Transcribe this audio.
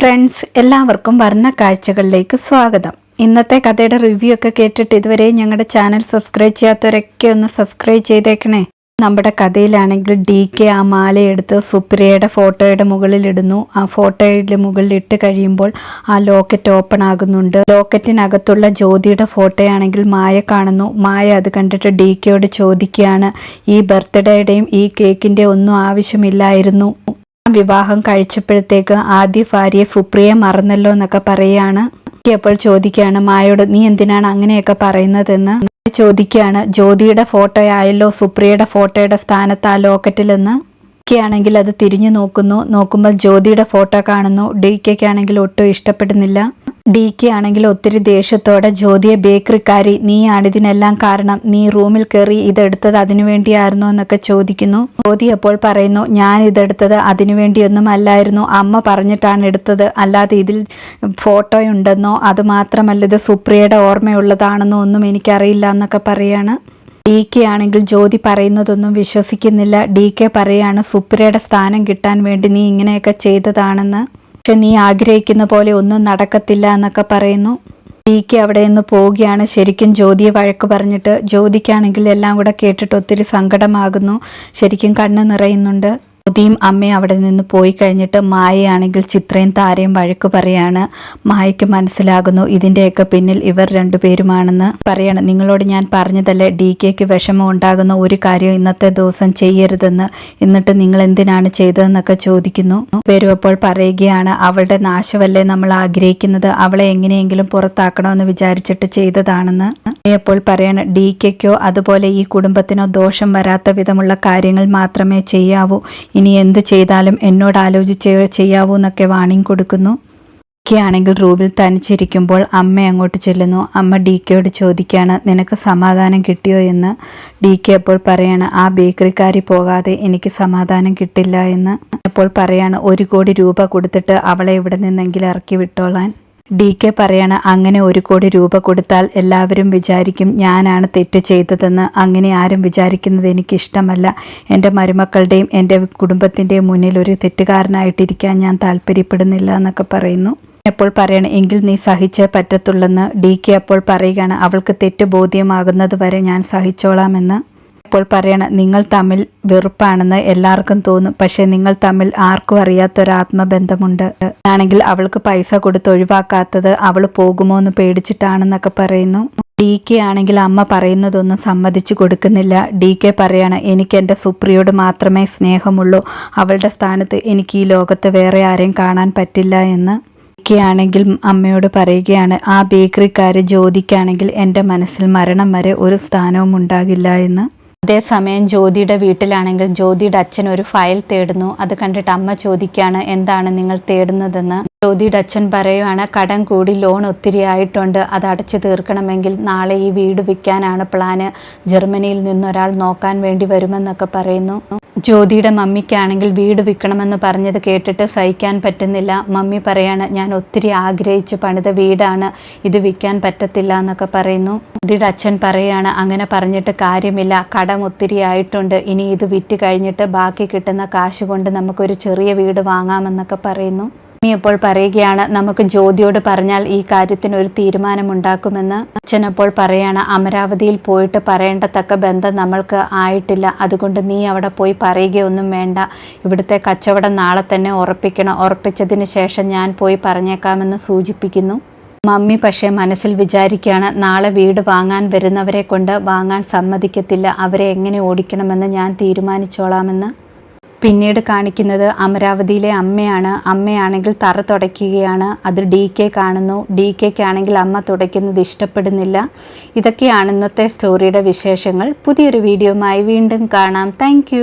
Friends എല്ലാവർക്കും വർണ കാഴ്ചകളിലേക്ക് സ്വാഗതം. ഇന്നത്തെ കഥയുടെ റിവ്യൂ ഒക്കെ കേട്ടിട്ട് ഇതുവരെ ഞങ്ങളുടെ ചാനൽ സബ്സ്ക്രൈബ് ചെയ്യാത്തവരൊക്കെ ഒന്ന് സബ്സ്ക്രൈബ് ചെയ്തേക്കണേ. നമ്മുടെ കഥയിലാണെങ്കിൽ ഡി കെ ആ മാലയെടുത്ത് സുപ്രിയയുടെ ഫോട്ടോയുടെ മുകളിൽ ഇടുന്നു ആ ഫോട്ടോയുടെ മുകളിൽ ഇട്ട് കഴിയുമ്പോൾ ആ ലോക്കറ്റ് ഓപ്പൺ ആകുന്നുണ്ട്. ലോക്കറ്റിനകത്തുള്ള ജ്യോതിയുടെ ഫോട്ടോയാണെങ്കിൽ മായ കാണുന്നു. മായ അത് കണ്ടിട്ട് ഡി കെയോട് ചോദിക്കുകയാണ് ഈ ബർത്ത്ഡേയുടെയും ഈ കേക്കിന്റെ ഒന്നും ആവശ്യമില്ലായിരുന്നു. വിവാഹം കഴിച്ചപ്പോഴത്തേക്ക് ആദ്യ ഭാര്യയെ സുപ്രിയ മറന്നല്ലോ എന്നൊക്കെ പറയാണ്. അപ്പോൾ ചോദിക്കുകയാണ് മായോട് നീ എന്തിനാണ് അങ്ങനെയൊക്കെ പറയുന്നതെന്ന്? ചോദിക്കുകയാണ് ജ്യോതിയുടെ ഫോട്ടോ ആയല്ലോ സുപ്രിയയുടെ ഫോട്ടോയുടെ സ്ഥാനത്ത് ആ ലോക്കറ്റിലെന്ന് ആണെങ്കിൽ അത് തിരിഞ്ഞു നോക്കുന്നു. നോക്കുമ്പോൾ ജ്യോതിയുടെ ഫോട്ടോ കാണുന്നു. ഡി കെക്കാണെങ്കിൽ ഒട്ടും ഇഷ്ടപ്പെടുന്നില്ല. ഡി കെ ആണെങ്കിൽ ഒത്തിരി ദേഷ്യത്തോടെ ജ്യോതിയെ ബേക്കറിക്കാരി നീയാണ് ഇതിനെല്ലാം കാരണം. നീ റൂമിൽ കയറി ഇതെടുത്തത് അതിനു വേണ്ടിയായിരുന്നോ എന്നൊക്കെ ചോദിക്കുന്നു. ജ്യോതി അപ്പോൾ പറയുന്നു ഞാൻ ഇതെടുത്തത് അതിനു വേണ്ടിയൊന്നും അല്ലായിരുന്നു. അമ്മ പറഞ്ഞിട്ടാണ് എടുത്തത്. അല്ലാതെ ഇതിൽ ഫോട്ടോയുണ്ടെന്നോ അത് മാത്രമല്ല ഇത് സുപ്രിയയുടെ ഓർമ്മയുള്ളതാണെന്നോ ഒന്നും എനിക്കറിയില്ല എന്നൊക്കെ പറയാണ്. ഡി കെ ആണെങ്കിൽ ജ്യോതി പറയുന്നതൊന്നും വിശ്വസിക്കുന്നില്ല. ഡി കെ പറയാണ് സുപ്രിയയുടെ സ്ഥാനം കിട്ടാൻ വേണ്ടി നീ ഇങ്ങനെയൊക്കെ ചെയ്തതാണെന്ന്. പക്ഷെ നീ ആഗ്രഹിക്കുന്ന പോലെ ഒന്നും നടക്കത്തില്ല എന്നൊക്കെ പറയുന്നു. ഡി കെ അവിടെ നിന്ന് പോവുകയാണ്. ശരിക്കും ജ്യോതിയെ വഴക്ക് പറഞ്ഞിട്ട് ജ്യോതിക്കാണെങ്കിൽ എല്ലാം കൂടെ കേട്ടിട്ട് ഒത്തിരി സങ്കടമാകുന്നു. ശരിക്കും കണ്ണ് നിറയുന്നുണ്ട്. ജ്യോതിയും അമ്മയും അവിടെ നിന്ന് പോയി കഴിഞ്ഞിട്ട് മായയാണെങ്കിൽ ചിത്രയും താരയും വഴക്ക് പറയാണ്. മായയ്ക്ക് മനസ്സിലാകുന്നു ഇതിന്റെയൊക്കെ പിന്നിൽ ഇവർ രണ്ടുപേരുമാണെന്ന് പറയണം. നിങ്ങളോട് ഞാൻ പറഞ്ഞതല്ലേ ഡി കെക്ക് വിഷമം ഉണ്ടാകുന്ന ഒരു കാര്യം ഇന്നത്തെ ദിവസം ചെയ്യരുതെന്ന്. എന്നിട്ട് നിങ്ങൾ എന്തിനാണ് ചെയ്തതെന്നൊക്കെ ചോദിക്കുന്നു. പേരും അപ്പോൾ പറയുകയാണ് അവളുടെ നാശമല്ലേ നമ്മൾ ആഗ്രഹിക്കുന്നത്? അവളെ എങ്ങനെയെങ്കിലും പുറത്താക്കണമെന്ന് വിചാരിച്ചിട്ട് ചെയ്തതാണെന്ന്. അപ്പോൾ പറയണം ഡി കെക്കോ അതുപോലെ ഈ കുടുംബത്തിനോ ദോഷം വരാത്ത വിധമുള്ള കാര്യങ്ങൾ മാത്രമേ ചെയ്യാവൂ. ഇനി എന്ത് ചെയ്താലും എന്നോട് ആലോചിച്ച് ചെയ്യാവൂ എന്നൊക്കെ വാണിംഗ് കൊടുക്കുന്നു. ആണെങ്കിൽ റൂമിൽ തനിച്ചിരിക്കുമ്പോൾ അമ്മ അങ്ങോട്ട് ചെല്ലുന്നു. അമ്മ ഡി കെയോട് ചോദിക്കുകയാണ് നിനക്ക് സമാധാനം കിട്ടിയോ എന്ന്? ഡി കെ അപ്പോൾ പറയാണ് ആ ബേക്കറിക്കാരി പോകാതെ എനിക്ക് സമാധാനം കിട്ടില്ല എന്ന്. അപ്പോൾ പറയാണ് ഒരു കോടി രൂപ കൊടുത്തിട്ട് അവളെ ഇവിടെ നിന്നെങ്കിലും ഇറക്കി വിട്ടോളാൻ. ഡി കെ പറയണ അങ്ങനെ ഒരു കോടി രൂപ കൊടുത്താൽ എല്ലാവരും വിചാരിക്കും ഞാനാണ് തെറ്റ് ചെയ്തതെന്ന്. അങ്ങനെ ആരും വിചാരിക്കുന്നത് എനിക്കിഷ്ടമല്ല. എന്റെ മരുമക്കളുടെയും എന്റെ കുടുംബത്തിന്റെയും മുന്നിൽ ഒരു തെറ്റുകാരനായിട്ടിരിക്കാൻ ഞാൻ താല്പര്യപ്പെടുന്നില്ല എന്നൊക്കെ പറയുന്നു. എപ്പോൾ പറയണം എങ്കിൽ നീ സഹിച്ചേ പറ്റത്തുള്ളെന്ന്. ഡി കെ അപ്പോൾ പറയുകയാണ് അവൾക്ക് തെറ്റ് ബോധ്യമാകുന്നത് വരെ ഞാൻ സഹിച്ചോളാമെന്ന് ഇപ്പോൾ പറയണം നിങ്ങൾ തമ്മിൽ വെറുപ്പാണെന്ന് എല്ലാവർക്കും തോന്നും. പക്ഷേ നിങ്ങൾ തമ്മിൽ ആർക്കും അറിയാത്തൊരു ആത്മബന്ധമുണ്ട് ആണെങ്കിൽ അവൾക്ക് പൈസ കൊടുത്ത് ഒഴിവാക്കാത്തത് അവൾ പോകുമോ എന്ന് പേടിച്ചിട്ടാണെന്നൊക്കെ പറയുന്നു. ഡി കെ ആണെങ്കിൽ അമ്മ പറയുന്നതൊന്നും സമ്മതിച്ചു കൊടുക്കുന്നില്ല. ഡി കെ പറയാണ് എനിക്ക് എന്റെ സുപ്രിയോട് മാത്രമേ സ്നേഹമുള്ളൂ. അവളുടെ സ്ഥാനത്ത് എനിക്ക് ഈ ലോകത്ത് വേറെ ആരെയും കാണാൻ പറ്റില്ല എന്ന് ആണെങ്കിൽ അമ്മയോട് പറയുകയാണ് ആ ബേക്കറിക്കാര് ജ്യോതിക്കാണെങ്കിൽ എന്റെ മനസ്സിൽ മരണം വരെ ഒരു സ്ഥാനവും ഉണ്ടാകില്ല എന്ന്. അതേസമയം ജ്യോതിയുടെ വീട്ടിലാണെങ്കിൽ ജ്യോതിയുടെ അച്ഛൻ ഒരു ഫയൽ തേടുന്നു. അത് കണ്ടിട്ട് അമ്മ ചോദിക്കുകയാണ് എന്താണ് നിങ്ങൾ തേടുന്നതെന്ന്? ജ്യോതിയുടെ അച്ഛൻ പറയുവാണ് കടം കൂടി ലോൺ ഒത്തിരി ആയിട്ടുണ്ട്. അത് അടച്ചു തീർക്കണമെങ്കിൽ നാളെ ഈ വീട് വിൽക്കാനാണ് പ്ലാന് ജർമ്മനിയിൽ നിന്നൊരാൾ നോക്കാൻ വേണ്ടി വരുമെന്നൊക്കെ പറയുന്നു. ജ്യോതിയുടെ മമ്മിക്കാണെങ്കിൽ വീട് വിൽക്കണമെന്ന് പറഞ്ഞത് കേട്ടിട്ട് സഹിക്കാൻ പറ്റുന്നില്ല. മമ്മി പറയാണ് ഞാൻ ഒത്തിരി ആഗ്രഹിച്ച് പണിത വീടാണ്. ഇത് വിൽക്കാൻ പറ്റത്തില്ല എന്നൊക്കെ പറയുന്നു. ജ്യോതിയുടെ അച്ഛൻ പറയാണ് അങ്ങനെ പറഞ്ഞിട്ട് കാര്യമില്ല. കടം ഒത്തിരി ആയിട്ടുണ്ട്. ഇനി ഇത് വിറ്റ് കഴിഞ്ഞിട്ട് ബാക്കി കിട്ടുന്ന കാശ് കൊണ്ട് നമുക്കൊരു ചെറിയ വീട് വാങ്ങാമെന്നൊക്കെ പറയുന്നു. അമ്മി അപ്പോൾ പറയുകയാണ് നമുക്ക് ജ്യോതിയോട് പറഞ്ഞാൽ ഈ കാര്യത്തിന് ഒരു തീരുമാനമുണ്ടാക്കുമെന്ന്. അച്ഛൻ അപ്പോൾ പറയാണ് അമരാവതിയിൽ പോയിട്ട് പറയേണ്ടത്തക്ക ബന്ധം നമ്മൾക്ക് ആയിട്ടില്ല. അതുകൊണ്ട് നീ അവിടെ പോയി പറയുകയൊന്നും വേണ്ട. ഇവിടുത്തെ കച്ചവടം നാളെ തന്നെ ഉറപ്പിക്കണം. ഉറപ്പിച്ചതിന് ശേഷം ഞാൻ പോയി പറഞ്ഞേക്കാമെന്ന് സൂചിപ്പിക്കുന്നു. മമ്മി പക്ഷേ മനസ്സിൽ വിചാരിക്കുകയാണ് നാളെ വീട് വാങ്ങാൻ വരുന്നവരെ കൊണ്ട് വാങ്ങാൻ സമ്മതിക്കത്തില്ല. അവരെ എങ്ങനെ ഓടിക്കണമെന്ന് ഞാൻ തീരുമാനിച്ചോളാമെന്ന്. പിന്നീട് കാണിക്കുന്നത് അമരാവതിയിലെ അമ്മയാണ്. അമ്മയാണെങ്കിൽ തറ തുടയ്ക്കുകയാണ്. അത് ഡി കെ കാണുന്നു. ഡി കെക്കാണെങ്കിൽ അമ്മ തുടയ്ക്കുന്നത് ഇഷ്ടപ്പെടുന്നില്ല. ഇതൊക്കെയാണ് ഇന്നത്തെ സ്റ്റോറിയുടെ വിശേഷങ്ങൾ. പുതിയൊരു വീഡിയോയുമായി വീണ്ടും കാണാം. താങ്ക്